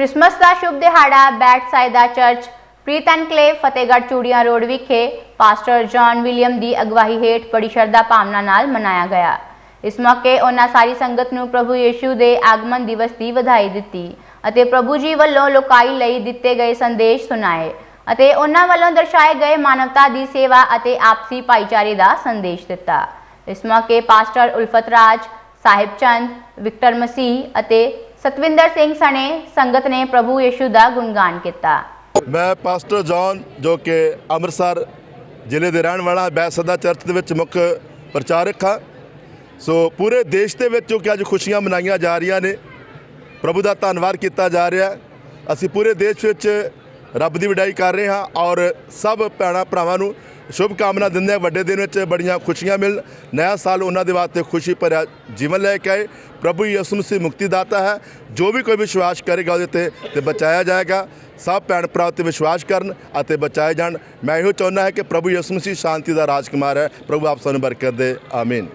Christmas ਦਾ ਸ਼ੁਭ ਦਿਹਾੜਾ Bethesda church, Preet enclave Fatehgarh Churian road ਵਿਖੇ ਪਾਸਟਰ ਜੌਨ ਵਿਲੀਅਮ ਦੀ ਅਗਵਾਈ ਹੇਠ ਬੜੀ ਸ਼ਰਧਾ ਭਾਵਨਾ ਨਾਲ ਮਨਾਇਆ ਗਿਆ। ਇਸ ਮੌਕੇ ਉਹਨਾਂ ਸਾਰੀ ਸੰਗਤ ਨੂੰ ਪ੍ਰਭੂ ਯੀਸ਼ੂ ਦੇ ਆਗਮਨ ਦਿਵਸ ਦੀ ਵਧਾਈ ਦਿੱਤੀ ਅਤੇ ਪ੍ਰਭੂ ਜੀ ਵੱਲੋਂ ਲੋਕਾਈ ਲਈ ਦਿੱਤੇ ਗਏ ਸੰਦੇਸ਼ ਸੁਣਾਏ ਅਤੇ ਉਹਨਾਂ ਵੱਲੋਂ ਦਰਸਾਏ ਗਏ ਮਾਨਵਤਾ ਦੀ ਸੇਵਾ ਅਤੇ ਆਪਸੀ ਭਾਈਚਾਰੇ ਦਾ ਸੰਦੇਸ਼ ਦਿੱਤਾ। ਇਸ ਮੌਕੇ ਪਾਸਟਰ ਉਲਫਤ ਰਾਜ, ਸਾਹਿਬ ਚੰਦ, ਵਿਕਟਰ ਮਸੀਹ ਅਤੇ ਸਤਵਿੰਦਰ ਸਿੰਘ ਸਣੇ ਸੰਗਤ ਨੇ ਪ੍ਰਭੂ ਯੇਸ਼ੂ ਦਾ ਗੁਣਗਾਨ ਕੀਤਾ। ਮੈਂ ਪਾਸਟਰ ਜੌਨ ਜੋ ਕਿ ਅੰਮ੍ਰਿਤਸਰ ਜ਼ਿਲ੍ਹੇ ਦੇ ਰਹਿਣ ਵਾਲਾ ਬੈਸਦਾ ਚਰਚ ਦੇ ਵਿੱਚ ਮੁੱਖ ਪ੍ਰਚਾਰਕ ਹਾਂ। ਸੋ ਪੂਰੇ ਦੇਸ਼ ਦੇ ਵਿੱਚ ਜੋ ਕਿ ਅੱਜ ਖੁਸ਼ੀਆਂ ਮਨਾਈਆਂ ਜਾ ਰਹੀਆਂ ਨੇ, ਪ੍ਰਭੂ ਦਾ ਧੰਨਵਾਦ ਕੀਤਾ ਜਾ ਰਿਹਾ ਅਸੀਂ ਪੂਰੇ ਦੇਸ਼ ਵਿੱਚ ਰੱਬ ਦੀ ਵਡਾਈ ਕਰ ਰਹੇ ਹਾਂ ਔਰ ਸਭ ਭੈਣਾਂ ਭਰਾਵਾਂ ਨੂੰ ਸ਼ੁਭ ਕਾਮਨਾ ਦਿੰਦੇ ਹਾਂ ਵੱਡੇ ਦਿਨ ਵਿੱਚ ਬੜੀਆਂ ਖੁਸ਼ੀਆਂ ਮਿਲ। ਨਵਾਂ ਸਾਲ ਉਹਨਾਂ ਦੇ ਵਾਸਤੇ ਖੁਸ਼ੀ ਭਰਿਆ ਜੀਵਨ ਲੈ ਕੇ ਆਏ। ਪ੍ਰਭੂ ਯਿਸੂ ਮਸੀਹ ਮੁਕਤੀ ਦਾਤਾ ਹੈ। ਜੋ ਵੀ ਕੋਈ ਵਿਸ਼ਵਾਸ ਕਰੇਗਾ ਉਹਦੇ ਤੇ ਤੇ ਬਚਾਇਆ ਜਾਏਗਾ। ਸਭ ਭੈਣ ਭਰਾ ਉੱਤੇ ਵਿਸ਼ਵਾਸ ਕਰਨ ਅਤੇ ਬਚਾਏ ਜਾਣ। ਮੈਂ ਇਹੋ ਚਾਹੁੰਦਾ ਹੈ ਕਿ ਪ੍ਰਭੂ ਯਿਸੂ ਮਸੀਹ ਸ਼ਾਂਤੀ ਦਾ ਰਾਜਕੁਮਾਰ ਹੈ। ਪ੍ਰਭੂ ਆਪ ਸਾਨੂੰ ਬਰਕਤ ਦੇ। ਆਮੀਨ।